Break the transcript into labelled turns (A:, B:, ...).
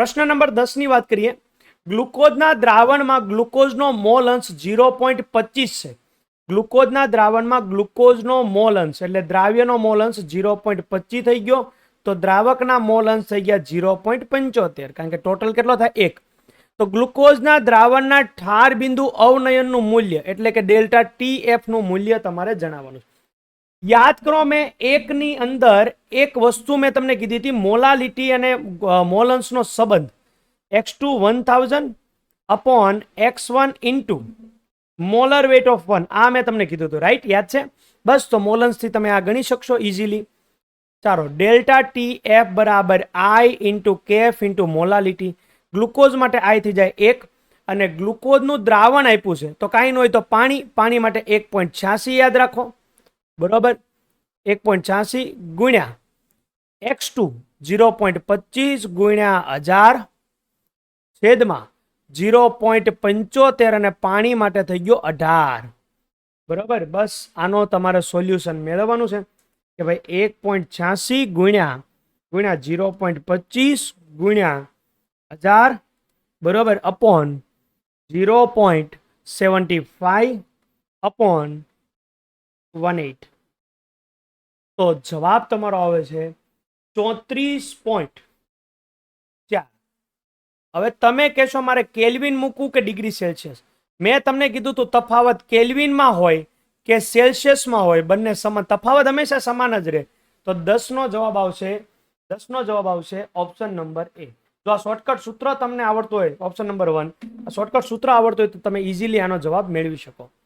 A: પ્રશ્ન નંબર દસની વાત કરીએ. ગ્લુકોઝના દ્રાવણમાં ગ્લુકોઝનો મોલ અંશ ઝીરો પોઈન્ટ પચીસ છે. ગ્લુકોઝના દ્રાવણમાં ગ્લુકોઝનો મોલ અંશ, એટલે દ્રાવ્યનો મોલ અંશ ઝીરો પોઈન્ટ પચીસ થઈ ગયો, તો દ્રાવકના મોલ અંશ થઈ ગયા ઝીરો પોઈન્ટ પંચોતેર, કારણ કે ટોટલ કેટલો થાય? એક. તો ગ્લુકોઝના દ્રાવણના ઠાર બિંદુ અવનયનનું મૂલ્ય, એટલે કે ડેલ્ટા ટી એફનું મૂલ્ય તમારે જણાવવાનું છે. યાદ કરો મેં એકની અંદર એક વસ્તુ મેં તમને કીધી હતી, મોલાલિટી અને મોલન્સનો સંબંધ. X two one thousand upon X one into molar weight of one. આ મેં તમને કીધું હતું, રાઈટ? યાદ છે? બસ, તો મોલન્સથી તમે આ ગણી શકશો ઇઝીલી ચાલો, ડેલ્ટા ટી એફ બરાબર I into KF into molality. Glucose માટે આઈ થઈ જાય એક અને ગ્લુકોઝનું દ્રાવણ આપ્યું છે, તો કાંઈ ન હોય તો પાણી પાણી માટે એક પોઈન્ટ છ્યાસી યાદ રાખો. બરોબર? એક પોઈન્ટ છ્યાસી ગુણ્યા એક્સ ટુ ઝીરો પોઈન્ટ પચીસ ગુણ્યા હજાર છેદમાં ઝીરો પોઈન્ટ પંચોતેર અને પાણી માટે થઈ ગયો અઢાર. બરાબર? બસ આનો તમારે સોલ્યુશન મેળવવાનું છે કે ભાઈ એક પોઈન્ટ છ્યાસી ગુણ્યા ગુણ્યા ઝીરો પોઈન્ટ પચીસ ગુણ્યા હજાર, બરોબર? Upon zero point seventy five upon one eight તો જવાબ તમારો આવે છે ચોત્રીસ પોઈન્ટ ચાર. હવે તમે કહેશો મારે કેલ્વિન મૂકવું કે ડિગ્રી સેલ્સિયસ? મેં તમને કીધું તું તફાવત કેલ્વિનમાં હોય કે સેલ્સિયસમાં હોય, બંને સમાન. તફાવત હંમેશા સમાન જ રહે. તો દસનો જવાબ આવશે, દસનો જવાબ આવશે ઓપ્શન નંબર એ. જો આ શોર્ટકટ સૂત્ર તમને આવડતું હોય, ઓપ્શન નંબર વન. આ શોર્ટકટ સૂત્ર આવડતું હોય તો તમે ઇઝીલી આનો જવાબ મેળવી શકો.